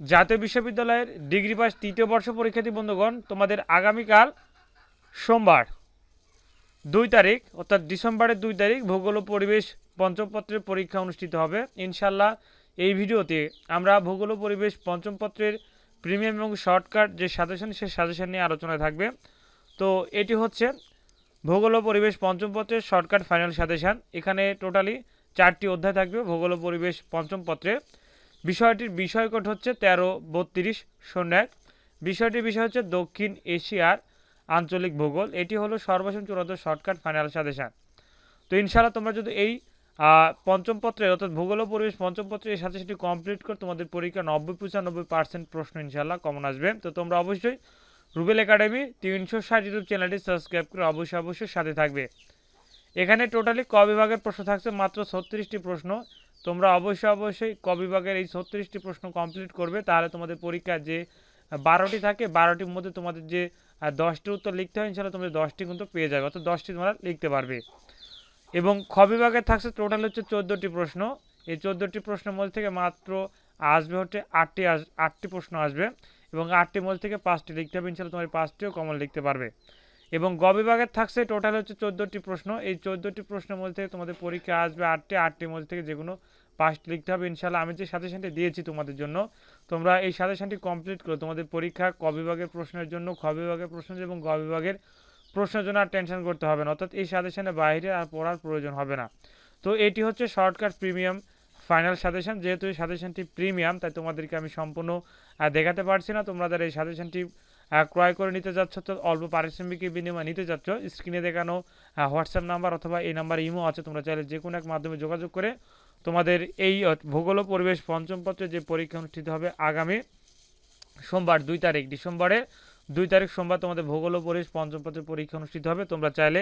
জাতীয় বিশ্ববিদ্যালয়ের degree pass তৃতীয় বর্ষ পরীক্ষার্থী বন্ধুগণ, তোমাদের আগামীকাল সোমবার দুই তারিখ, অর্থাৎ ডিসেম্বরের দুই তারিখ, ভূগোল পরিবেশ পঞ্চম পত্রের পরীক্ষা অনুষ্ঠিত হবে। ইনশাল্লাহ এই ভিডিওতে আমরা ভূগোল পরিবেশ পঞ্চম পত্রের প্রিমিয়াম এবং শর্টকাট যে সাজেশন, সে সাজেশন নিয়ে আলোচনা থাকবে। তো এটি হচ্ছে ভূগোল পরিবেশ পঞ্চম পত্রের শর্টকাট ফাইনাল সাজেশন। এখানে টোটালি চারটি অধ্যায় থাকবে ভূগোল পরিবেশ পঞ্চম পত্রে বিষয়টির বিষয়কোড হচ্ছে তেরো, বত্রিশ, শূন্য এক। বিষয়টির বিষয় হচ্ছে দক্ষিণ এশিয়ার আঞ্চলিক ভূগোল। এটি হলো সর্বশেষ চূড়ান্ত শর্টকাট ফাইনাল সাজেশন। তো ইনশাআল্লাহ তোমরা যদি এই পঞ্চম পত্রের অর্থাৎ ভূগোল ও পরিবেশ পঞ্চম পত্রের এই সাথে সেটি কমপ্লিট করে তোমাদের পরীক্ষা নব্বই পঁচানব্বই পার্সেন্ট প্রশ্ন ইনশাআল্লাহ কমন আসবে। তো তোমরা অবশ্যই রুবেল একাডেমি তিনশো ষাট ইউটিউব চ্যানেলটি সাবস্ক্রাইব করে অবশ্যই অবশ্যই সাথে থাকবে। এখানে টোটালি ক বিভাগের প্রশ্ন থাকছে, মাত্র ছত্রিশটি প্রশ্ন। তোমরা অবশ্যই অবশ্যই ক বিভাগের এই ছত্রিশটি প্রশ্ন কমপ্লিট করবে। তাহলে তোমাদের পরীক্ষা যে বারোটি থাকে, বারোটির মধ্যে তোমাদের যে দশটি উত্তর লিখতে হয় ইনশাল্লাহ তোমাদের দশটি কিন্তু পেয়ে যাবে। অর্থাৎ দশটি তোমরা লিখতে পারবে। এবং খ বিভাগের থাকছে টোটাল হচ্ছে চোদ্দোটি প্রশ্ন। এই চোদ্দোটি প্রশ্নের মধ্যে থেকে মাত্র আসবে হচ্ছে আটটি আস, আটটি প্রশ্ন আসবে। এবং আটটি মধ্যে থেকে পাঁচটি লিখতে হবে ইনশাল্লাহ তোমার পাঁচটিও কমন লিখতে পারবে। এবং গ বিভাগের থাকছে টোটাল হচ্ছে চোদ্দোটি প্রশ্ন। এই চোদ্দোটি প্রশ্নের মধ্যে থেকে তোমাদের পরীক্ষা আসবে আটটি, আটটির মধ্যে থেকে যে কোনো পাঁচটি লিখতে হবে ইনশাল্লাহ আমি যে সাজেশনটি দিয়েছি তোমাদের জন্য, তোমরা এই সাজেশনটি কমপ্লিট করো। তোমাদের পরীক্ষা ক বিভাগের প্রশ্নের জন্য, খ বিভাগের প্রশ্ন এবং গ বিভাগের প্রশ্নের জন্য আর টেনশন করতে হবে না। অর্থাৎ এই সাজেশনের বাইরে আর পড়ার প্রয়োজন হবে না। তো এটি হচ্ছে শর্টকাট প্রিমিয়াম ফাইনাল সাজেশন যেহেতু এই সাজেশনটি প্রিমিয়াম তাই তোমাদেরকে আমি সম্পূর্ণ দেখাতে পারছি না। তোমরা যারা এই সাজেশনটি ক্রয় করে নিতে যাচ্ছ, তো অল্প পারিশ্রমিকের বিনিময়ে নিতে যাচ্ছ স্ক্রিনে দেখানো হোয়াটসঅ্যাপ নাম্বার অথবা এই নাম্বার ইমো আছে, তোমরা চাইলে যে কোনো এক মাধ্যমে যোগাযোগ করে তোমাদের এই ভূগোল পরিবেশ পঞ্চম পত্রে যে পরীক্ষা অনুষ্ঠিত হবে আগামী সোমবার, দুই তারিখ, ডিসেম্বরের দুই তারিখ সোমবার তোমাদের ভূগোল পরিবেশ পঞ্চম পত্রের পরীক্ষা অনুষ্ঠিত হবে। তোমরা চাইলে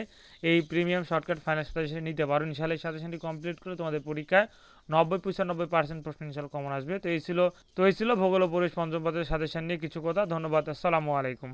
এই প্রিমিয়াম শর্টকাট ফাইনাল সাজেশন নিতে পারো। ইনশাল্লাহ সাজেশনটি কমপ্লিট করে তোমাদের পরীক্ষায় নব্বই পঁচানব্বই পার্সেন্ট প্রশ্ন ইনশাল্লাহ কমন আসবে। তো এই ছিল, তো এই ছিল ভূগোল পরিবেশ পঞ্চম পত্রের সাজেশন নিয়ে কিছু কথা। ধন্যবাদ। আসসালামু আলাইকুম।